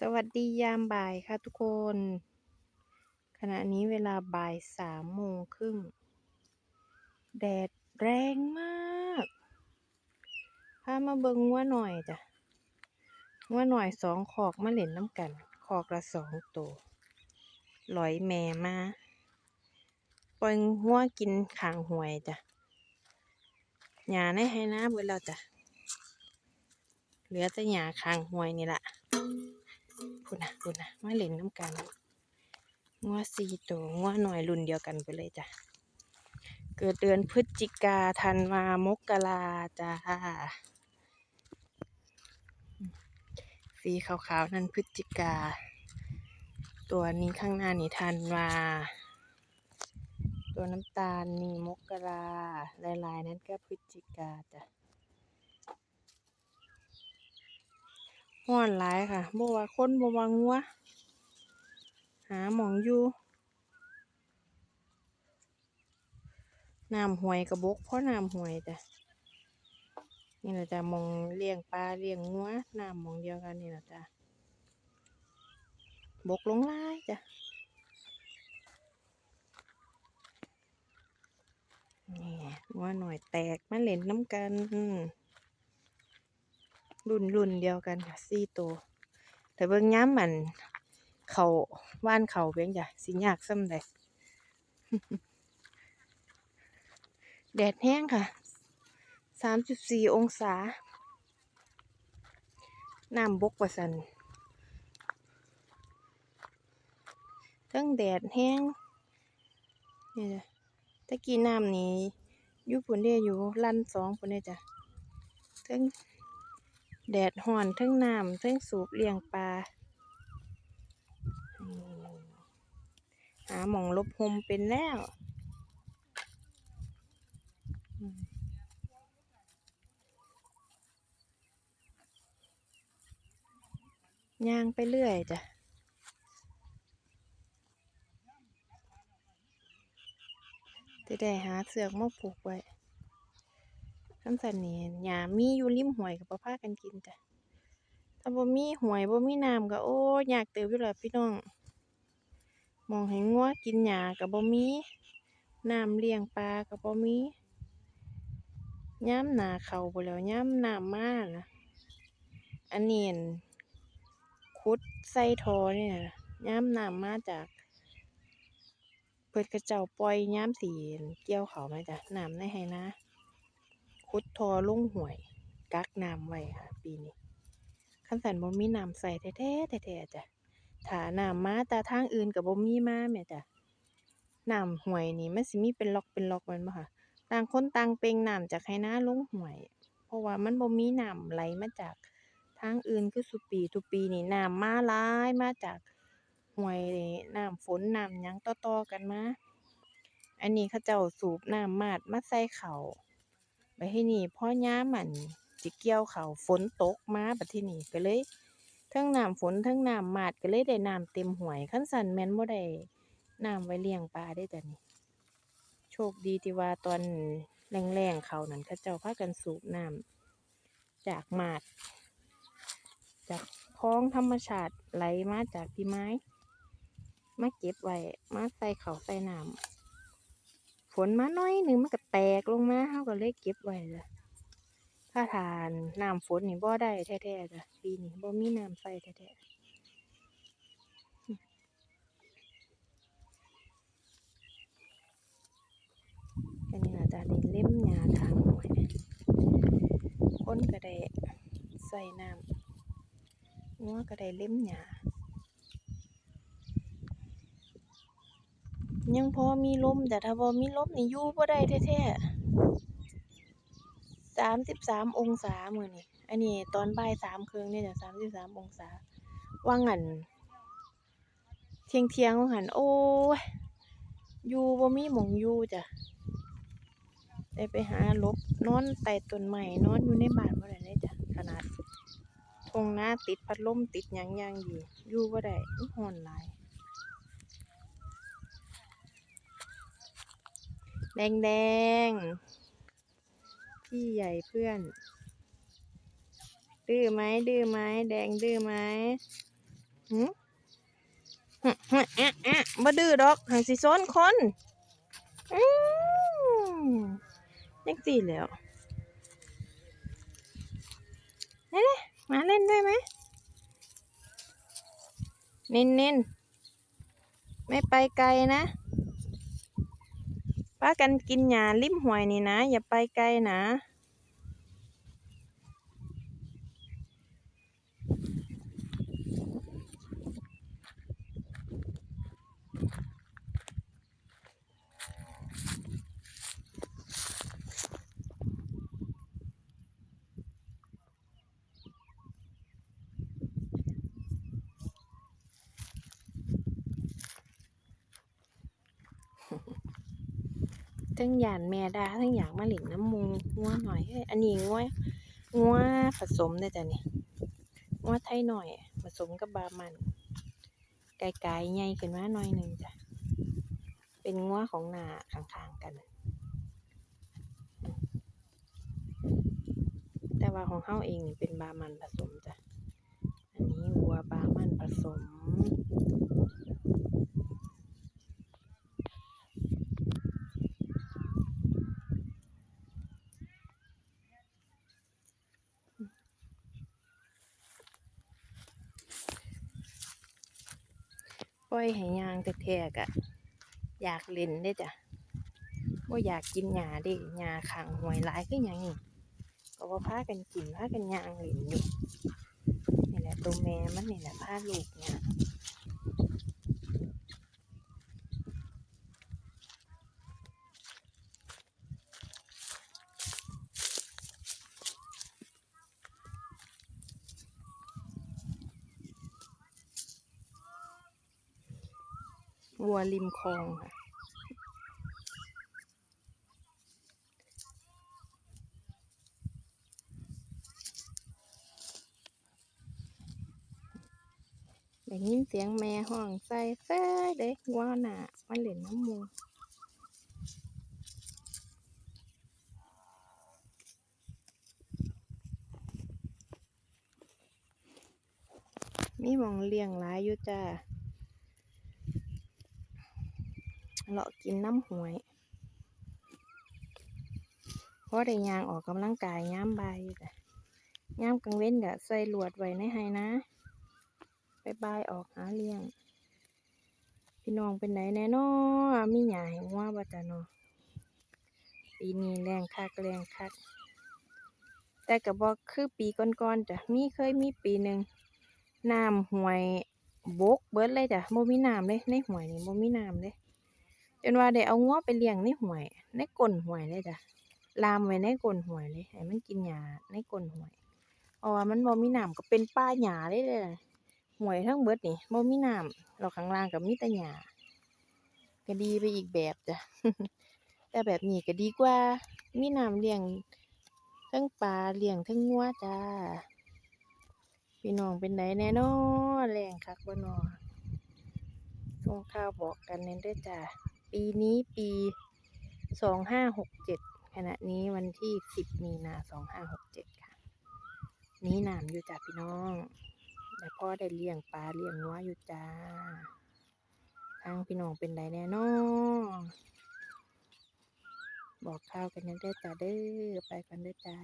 สวัสดียามบ่ายค่ะทุกคน ขณะนี้เวลาบ่ายสามโมงครึ่ง แดดแรงมากพามาเบิงงัวหน่อยจ้ะงัวหน่อยสองขอกมาเล่นน้ำกัน ขอกละสองตัวลอยแม่มา ปล่อยงัวกินขางหวยจ้ะหญ้าในให้น้าเบิดแล้วจ้ะ เหลือแต่หญ้าคางหวยนี่แหละ พุ่นะพุ่นะมาเล่นน้ำกันงัวสี่ตัวงัวหน่อยรุ่นเดียวกันไปเลยจ้ะ เกิดเดือนพฤศจิกาธันวามกราจ้าสีขาวๆนั่นพฤศจิกา ตัวนี้ข้างหน้านี่ธันวา ตัวน้ำตาลนี่มกราลายๆ นั้นก็พฤศจิกาจ้ะ ฮ้อนหลายค่ะบ่ว่าคนบ่ว่างัว หาหมองอยู่น้ำห้วยก็บกเพราะน้ำห้วยจ้ะนี่ล่ะจ้ะมองเลี้ยงปลาเลี้ยงงัวน้ำมองเดียวกันนี่ล่ะจ้ะบกลงลายจ้ะนี่งัวหน่อยแตกมาเล่นน้ำกัน รุ่นรุ่นเดียวกันค่ะสี่ตัวแต่เบิ่งยามอันเขาว่านเขาเพียงจ้ะสิยากส่ำใดแดดแห้งค่ะสามจุดสี่องศา น้ำบกว่าสันทั้งแดดแห้งนี่จ้ะตะกี้น้ำนี่ยู่พุ่นเด้อยู่ ลั่นสองพุ่นเด้จ้ะทั้ง แดดฮ้อนทั้งน้ำทั้งสูบเลี้ยงปลาหาหมองลบลมเป็นแล้วย่างไปเรื่อยจ้ะจะได้หาเสือกมาผูกไว้ คันสันนี่หญ้ามีอยู่ริมห้วยก็บ่พากันกินจ้ะถ้าบ่มีห้วยบ่มีน้ำก็โอ้ยยากเติบอยู่ล่ะพี่น้องมองให้งัวกินหญ้าก็บ่มีน้ำเลี้ยงปลาก็บ่มียามหน้าเข้าพู้นแหล้วยามน้ำมาน่ะอันนี้อั่นขุดใส่ท่อนี่น่ะยามน้ำมาจากเพิ่นเขาเจ้าปล่อยยามสิเกี่ยวเขาม่จ้ะน้ำในไห้นา ขุดทอลงหวย กักน้ำไว้ค่ะ ปีนี้คันซั้นบ่มีน้ำใช้แท้ๆแท้ๆจ้ะถ้าน้ำมาแต่ทางอื่นก็บ่มีมาแหมจ้ะน้ำหวยนี่มันสิมีเป็นล็อกเป็นล็อกม่นบ่ค่ะ ต่างคนต่างเป่งน้ำจากไหนาลงหวย เพราะว่ามันบ่มีน้ำไหลมาจากทางอื่นคือซุปีทุปีนี่น้ำมาหลายมาจากห้วยน้ำฝนน้ำหยังต่อๆกันมา อันนี้เขาเจ้าสูบน้ำมาดมาใส่เข้า วบัดทีนี้พอยามอันสิเกี่ยวเขาฝนตกมาบัดที่นี้ก็เลยเทิงน้ำฝนเทิงน้ำมาดก็เลยได้น้ำเต็มห้วยคันซั้นแม่นบ่ได้น้ำไว้เลี้ยงปลาเดะจ้ะนี่โชคดีที่ว่าตอนแล้งๆเขานั่นเขาเจ้าพากันสูบน้ำจากมาด จากคลองธรรมชาติไหลมาจากที่ไม้ มาเก็บไว้มาใส่เขาใส่น้ำ ฝนมาหน่อยหนึ่งมันก็แตกลงมาเราก็เลยเก็บไว้จ้ะถ้าทานน้ำฝนนี่บ่ได้แท้ๆจ้ะปีนี้บ่มีน้ำใส่แท้ๆอือก็นี่ล่ะจ้ะได้เล็มหญ้าทางห้วยคนก็ได้ใส่น้ำงัวก็ได้เล็มหญ้า ยังพอมีลมจ้ะถ้าบ่มีลมนี่อยู่บ่ได้แท้ๆสามสิบสามองศาเมื้อนี้อันนี้ตอนบ่ายสามครึ่งเดะจ้ะสามสิบสามองศาว่างันเที่ยงๆว่าหั้นโอ๊ยอยู่บ่มีหมองอยู่จ้ะได้ไปหาลบนอนใต้ต้นไม้นอนอยู่ในบ้านบ่ได้เลยจ้ะขนาดทุ่งนาติดพัดลมติดหยังอย่างดีอยู่บ่ได้มันร้อนหลาย แดงๆพี่ใหญ่เพื่อน ดื้อไหมดื้อไหมแดงดื้อไหมหืมหึหึแอะแอะบ่ดื้อดอกหังสิซ้อนคนอืมยังสี่แล้วเน่ๆมาเล่นด้วยไหมเน้นเน้นๆไม่ไปไกลนะ ป้ากันกินหญ้าริมห้วยนี่นะ อย่าไปไกลนะ ทั้งหยานแม่ดาทั้งอยากมาหลินน้ำมูงัวหน่อยเฮ้ยอันนี้งัวงัวผสมได้จ้ะนี่งัวไทยหน่อย ผสมกับบามันไก่ๆใหญ่ขึ้นมาหน่อยหนึ่งจ้ะเป็นงัวของนาข้างๆกัน แต่ว่าของเฮาเองนี่เป็นบามันผสมจ้ะอันนี้วัวบามันผสม ล่อยให้ยางแท้ๆกะอยากเล่นได้จ้ะว่อยากกินหญ้าดิหญ้าขังหวยหลายคือหยังนี้ก็ว่าพากันกินพากันยางเล่นอยู่นี่แหละตัวแม่มันนี่แหละพาลูกเนี่ย วัวริมคลองค่ะได้ยินเสียงแม่ห้องใส่แฟ้เด็กว่าน่ะมันเล่นน้ำมูมีมองเลี้ยงหลายอยู่จ้า เลาะกินน้ำหวยเพราะได้ยางออกกำลังกายย้ำบายอยู่จ้ำกลางเว้นกะใส่หลวดไว้ในไฮนะบายบายออกหาเลี้ยง พี่น้องเป็นไหนแน่นอมีหยาให้งัวบ่จ้ะเนาะปีนี้แรงคักแรงคัก แต่ก็บ่คือปีก่อนๆจ้ะมีเคยมีปีหนึ่งน้ำห้วยบกเบิดเลยจ้ะบ่มีน้ำเลยในห้วยนี่บ่มีน้ำเลย จนว่าได้เอางัวไปเลี้ยงในห้วย ในก้นห้วยเลยจ้ะลามไว้ในก้นห้วยเลยให้มันกินหญ้าในก้นห้วยเพราะว่ามันบ่มีน้ำก็เป็นป่าหญ้าเลยเด้อหวยทั้งเบิดนี่บ่มีน้ำเราข้างล่างก็มีแต่หญ้าก็ดีไปอีกแบบจ้ะแต่แบบนี้ก็ดีกว่า มีน้ำเลี้ยงทั้งปลาเลี้ยงทั้งงัวจ้าพี่น้องเป็นไดแน่นอแรงคักบ่นอส่งข่าวบอกกันแน่เด้อจ้า ปีนี้ปีสองห้าหกเจ็ดขณะนี้วันที่สิบมีนาสองห้าหกเจ็ดค่ะ นี่น้ำอยู่จ้าพี่น้องแต่พ่อได้เลี้ยงปลาเลี้ยงงัวอยู่จ้าทางพี่น้องเป็นไดแน่นอบอกข้าวกันยังได้จ้าเด้อไปกันเด้อจ้า